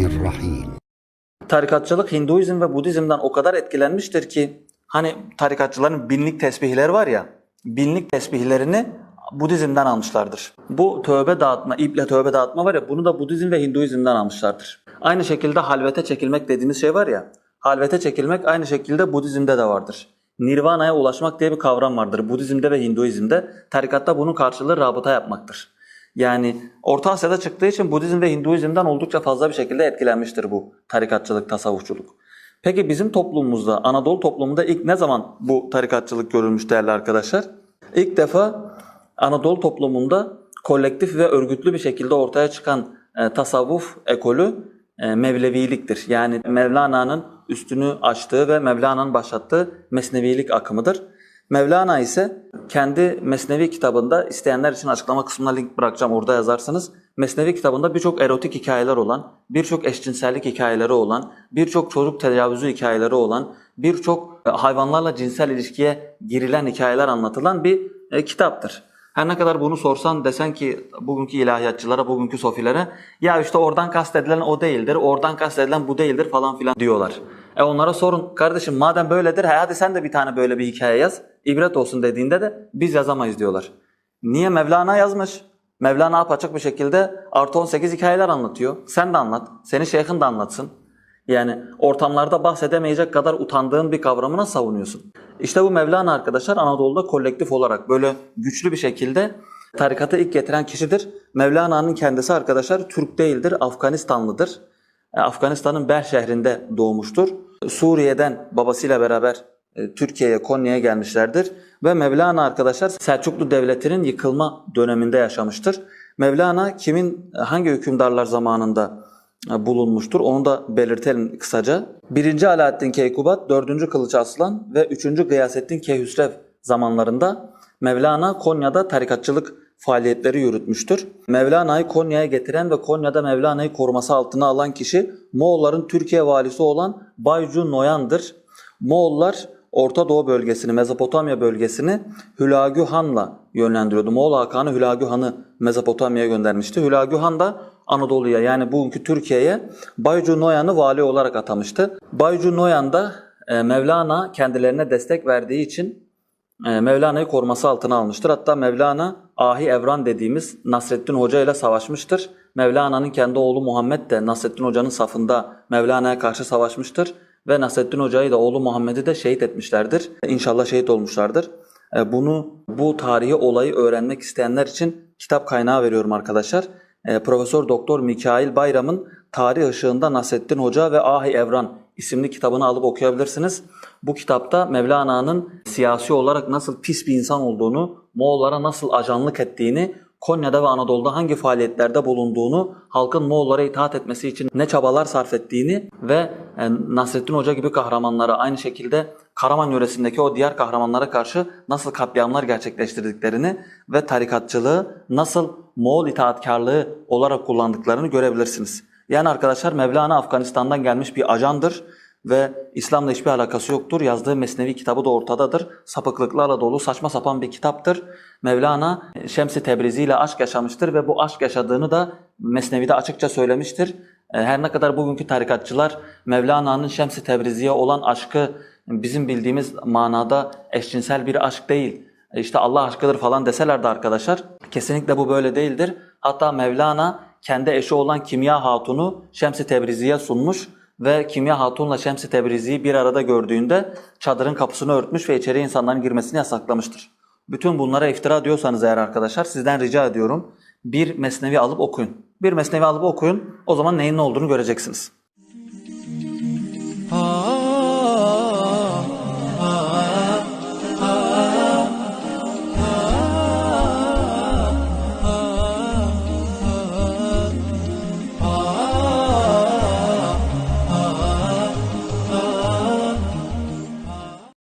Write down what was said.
الرحيم Tarikatçılık Hinduizm ve Budizm'den o kadar etkilenmiştir ki hani tarikatçıların binlik tesbihleri var ya binlik tesbihlerini Budizm'den almışlardır. Bu tövbe dağıtma, iple tövbe dağıtma var ya bunu da Budizm ve Hinduizm'den almışlardır. Aynı şekilde halvete çekilmek dediğimiz şey var ya halvete çekilmek aynı şekilde Budizm'de de vardır. Nirvana'ya ulaşmak diye bir kavram vardır. Budizm'de ve Hinduizm'de tarikatta bunun karşılığı rabıta yapmaktır. Yani Orta Asya'da çıktığı için Budizm ve Hinduizm'den oldukça fazla bir şekilde etkilenmiştir bu tarikatçılık, tasavvufçuluk. Peki bizim toplumumuzda, Anadolu toplumunda ilk ne zaman bu tarikatçılık görülmüş değerli arkadaşlar? İlk defa Anadolu toplumunda kolektif ve örgütlü bir şekilde ortaya çıkan e, tasavvuf ekolü e, Mevleviliktir. Yani Mevlana'nın üstünü açtığı ve Mevlana'nın başlattığı Mesnevilik akımıdır. Mevlana ise kendi Mesnevi kitabında isteyenler için açıklama kısmına link bırakacağım orada yazarsınız. Mesnevi kitabında birçok erotik hikayeler olan, birçok eşcinsellik hikayeleri olan, birçok çocuk tecavüzü hikayeleri olan, birçok e, hayvanlarla cinsel ilişkiye girilen hikayeler anlatılan bir e, kitaptır. Her ne kadar bunu sorsan desen ki bugünkü ilahiyatçılara, bugünkü sofilere ya işte oradan kastedilen o değildir, oradan kastedilen bu değildir falan filan diyorlar. E onlara sorun kardeşim madem böyledir hadi sen de bir tane böyle bir hikaye yaz. İbret olsun dediğinde de biz yazamayız diyorlar. Niye Mevlana yazmış? Mevlana apaçık bir şekilde artı 18 hikayeler anlatıyor. Sen de anlat. Senin şeyhin de anlatsın. Yani ortamlarda bahsedemeyecek kadar utandığın bir kavramına savunuyorsun. İşte bu Mevlana arkadaşlar Anadolu'da kolektif olarak böyle güçlü bir şekilde tarikatı ilk getiren kişidir. Mevlana'nın kendisi arkadaşlar Türk değildir, Afganistanlıdır. Afganistan'ın Bel şehrinde doğmuştur. Suriye'den babasıyla beraber Türkiye'ye, Konya'ya gelmişlerdir. Ve Mevlana arkadaşlar Selçuklu Devleti'nin yıkılma döneminde yaşamıştır. Mevlana kimin, hangi hükümdarlar zamanında e, bulunmuştur onu da belirtelim kısaca. 1. Alaaddin Keykubat, 4. Kılıç Aslan ve 3. Gıyasettin Keyhüsrev zamanlarında Mevlana Konya'da tarikatçılık faaliyetleri yürütmüştür. Mevlana'yı Konya'ya getiren ve Konya'da Mevlana'yı koruması altına alan kişi Moğolların Türkiye valisi olan Baycu Noyan'dır. Moğollar Orta Doğu bölgesini, Mezopotamya bölgesini Hülagü Han'la yönlendiriyordu. Moğol Hakanı Hülagü Han'ı Mezopotamya'ya göndermişti. Hülagü Han da Anadolu'ya yani bugünkü Türkiye'ye Baycu Noyan'ı vali olarak atamıştı. Baycu Noyan da e, Mevlana kendilerine destek verdiği için e, Mevlana'yı koruması altına almıştır. Hatta Mevlana Ahi Evran dediğimiz Nasreddin Hoca ile savaşmıştır. Mevlana'nın kendi oğlu Muhammed de Nasreddin Hoca'nın safında Mevlana'ya karşı savaşmıştır. Ve Nasreddin Hoca'yı da oğlu Muhammed'i de şehit etmişlerdir. İnşallah şehit olmuşlardır. E, Bunu bu tarihi olayı öğrenmek isteyenler için kitap kaynağı veriyorum arkadaşlar. E, Profesör Doktor Mikail Bayram'ın Tarih Işığında Nasreddin Hoca ve Ahi Evran isimli kitabını alıp okuyabilirsiniz. Bu kitapta Mevlana'nın siyasi olarak nasıl pis bir insan olduğunu, Moğollara nasıl ajanlık ettiğini, Konya'da ve Anadolu'da hangi faaliyetlerde bulunduğunu, halkın Moğollara itaat etmesi için ne çabalar sarf ettiğini ve e, Nasreddin Hoca gibi kahramanlara aynı şekilde Karaman yöresindeki o diğer kahramanlara karşı nasıl katliamlar gerçekleştirdiklerini ve tarikatçılığı nasıl Moğol itaatkarlığı olarak kullandıklarını görebilirsiniz. Yani arkadaşlar Mevlana Afganistan'dan gelmiş bir ajandır ve İslam'la hiçbir alakası yoktur. Yazdığı Mesnevi kitabı da ortadadır. Sapıklıklarla dolu saçma sapan bir kitaptır. Mevlana Şems-i Tebrizi ile aşk yaşamıştır ve bu aşk yaşadığını da Mesnevi'de açıkça söylemiştir. E, Her ne kadar bugünkü tarikatçılar Mevlana'nın Şems-i Tebrizi'ye olan aşkı bizim bildiğimiz manada eşcinsel bir aşk değil, işte Allah aşkıdır falan deseler de arkadaşlar kesinlikle bu böyle değildir. Hatta Mevlana kendi eşi olan Kimya Hatun'u Şems-i Tebrizi'ye sunmuş ve Kimya Hatun'la Şems-i Tebrizi'yi bir arada gördüğünde çadırın kapısını örtmüş ve içeri insanların girmesini yasaklamıştır. Bütün bunlara iftira diyorsanız eğer arkadaşlar sizden rica ediyorum bir mesnevi alıp okuyun. Bir mesnevi alıp okuyun o zaman neyin ne olduğunu göreceksiniz.